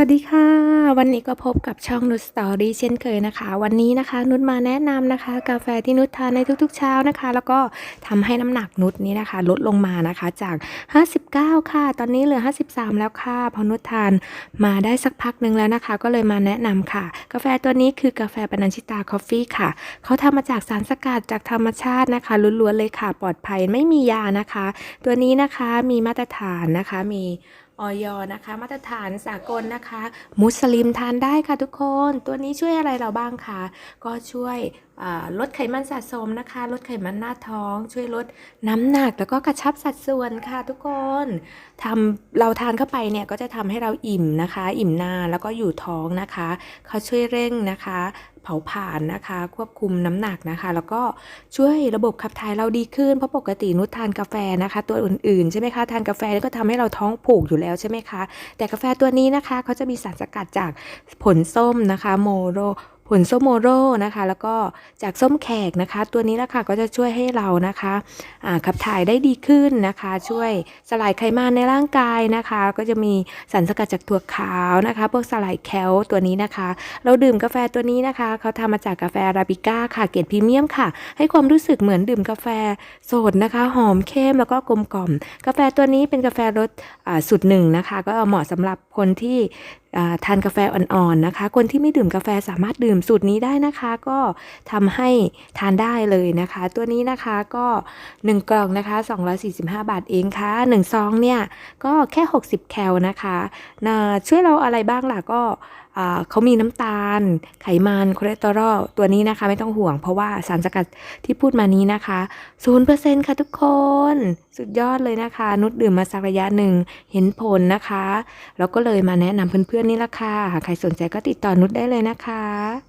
วัสดีค่ะ วันนี้ก็พบกับช่องนุชสตอรี่เช่นเคยนะคะ วันนี้นะคะนุชมาแนะนำนะคะ กาแฟที่นุชทานในทุกๆเช้านะคะ แล้วก็ทำให้น้ำหนักนุชนี้นะคะ ลดลงมานะคะจาก 59 ค่ะ ตอนนี้เหลือ 53 แล้วค่ะเพอนุชทานมาได้สักพักหนึ่งแล้วนะคะ ก็เลยมาแนะนำค่ะ กาแฟตัวนี้คือกาแฟปนัญชิตาคอฟฟี่ค่ะเขาทำมาจากสารสกัดจากธรรมชาตินะคะล้วนๆเลยค่ะ ปลอดภัยไม่มียานะคะ ตัวนี้นะคะมีมาตรฐานนะคะมี ออยนะคะ มาตรฐานสากลนะคะ มุสลิมทานได้ค่ะทุกคน ตัวนี้ช่วยอะไรเราบ้างคะก็ช่วยลดไขมันสะสมนะคะ ลดไขมันหน้าท้อง ช่วยลดน้ำหนักแล้วก็กระชับสัดส่วนค่ะทุกคนทำเราทานเข้าไปเนี่ยก็จะทำให้เราอิ่มนะคะ อิ่มนานแล้วก็อยู่ท้องนะคะเขาช่วยเร่งนะคะ เผาผลาญนะคะ ควบคุมน้ำหนักนะคะ แล้วก็ช่วยระบบขับถ่ายเราดีขึ้นเพราะปกตินุชทานกาแฟนะคะ ตัวอื่นๆใช่ไหมคะทานกาแฟก็ทำให้เราท้องผูกอยู่แล้วใช่ไหมคะแต่กาแฟตัวนี้นะคะเขาจะมีสารสกัดจากผลส้มนะคะ โมโร ผลส้มโมโรนะคะ แล้วก็จากส้มแขกนะคะ ตัวนี้ละค่ะก็จะช่วยให้เรานะคะขับถ่ายได้ดีขึ้นนะคะ ช่วยสลายไขมันในร่างกายนะคะ ก็จะมีสารสกัดจากถั่วขาวนะคะพวกสลายแคลตัวนี้นะคะ เราดื่มกาแฟตัวนี้นะคะเขาทำมาจากกาแฟอาราบิก้าค่ะเกรดพรีเมียมค่ะ ให้ความรู้สึกเหมือนดื่มกาแฟสดนะคะ หอมเข้มแล้วก็กลมกล่อม กาแฟตัวนี้เป็นกาแฟรสสูตรหนึ่งนะคะ ก็เหมาะสำหรับคนที่ ทานกาแฟอ่อนๆนะคะ คนที่ไม่ดื่มกาแฟสามารถดื่มสูตรนี้ได้นะคะ ก็ทำให้ทานได้เลยนะคะ ตัวนี้นะคะก็ 1 กล่องนะคะ 245 บาทเองค่ะ1ซองเนี่ยก็แค่ 60 แคลนะคะช่วยเราอะไรบ้างล่ะก็ เขามีน้ำตาล ไขมันคอเลสเตอรอลตัวนี้นะคะไม่ต้องห่วงเพราะว่าสารสกัดที่พูดมานี้นะคะ0%ค่ะทุกคน สุดยอดเลยนะคะ นุชดื่มมาสักระยะหนึ่งเห็นผลนะคะ แล้วก็เลยมาแนะนำเพื่อนๆนี่ละค่ะหากใครสนใจก็ติดต่อนุชได้เลยนะคะ